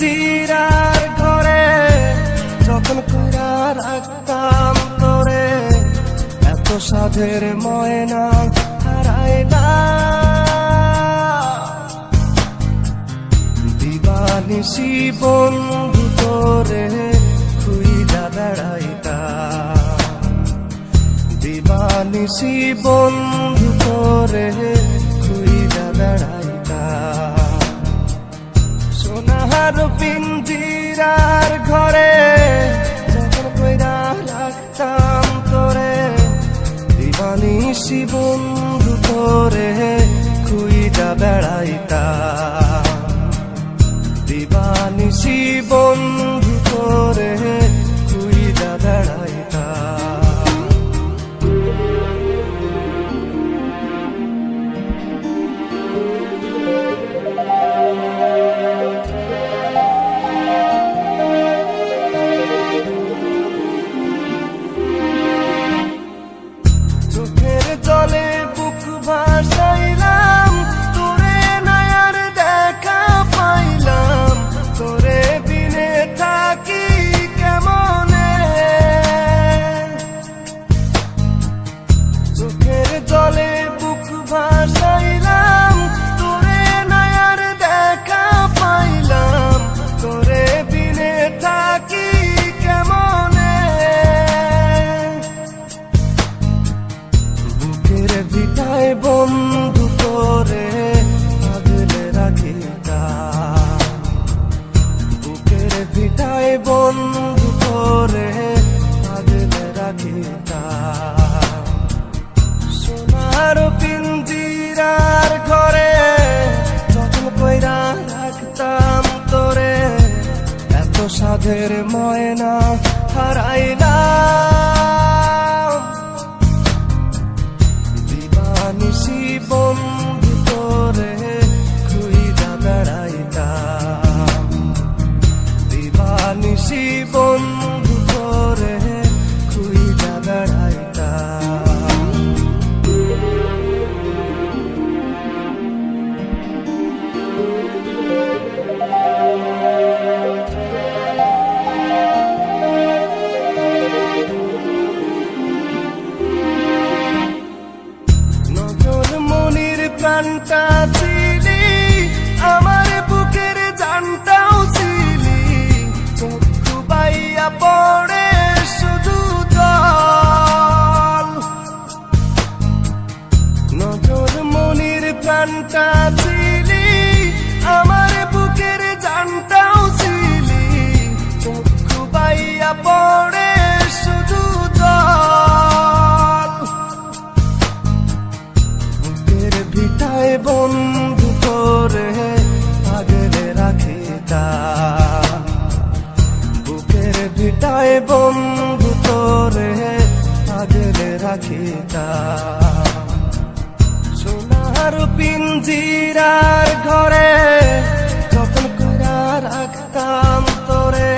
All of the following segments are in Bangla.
জিরার ঘরে যখন কইরা রাখতাম করে এত সাধের ময়না হারাইলা দিবানিসি বন্ধু তোরে খুইলা বেড়াইতা দিবানিসি বন্ধু তোরে রাখতাম তোরে শিবন্ধু বন্ধু তোরে। বন্ধু করে আগলে রাখিতা সোনার পিঞ্জিরার ঘরে যখন কইরা রাখতাম তোরে, এত সাধের ময়না হারাইলাম। প্রাণটা ছিলি, আমার বুকের জানটাও ছিলি। চক্ষু বাইয়া পড়ে শুধু বুকের ভিটায় বন্ধু করে আগলে রাখিতা বুকের ভিটায় বন্ধু তোরে আগলে রাখিতা সোনার পিঞ্জিরার ঘরে যতন করা রাখতাম তোরে,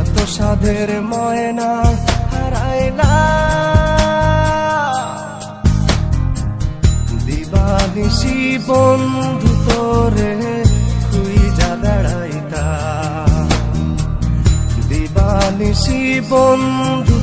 এত সাধের ময়না হারাইলা। দিবানিসি বন্ধু তোরে খুইজা বেড়াইতা। দিবানিসি বন্ধু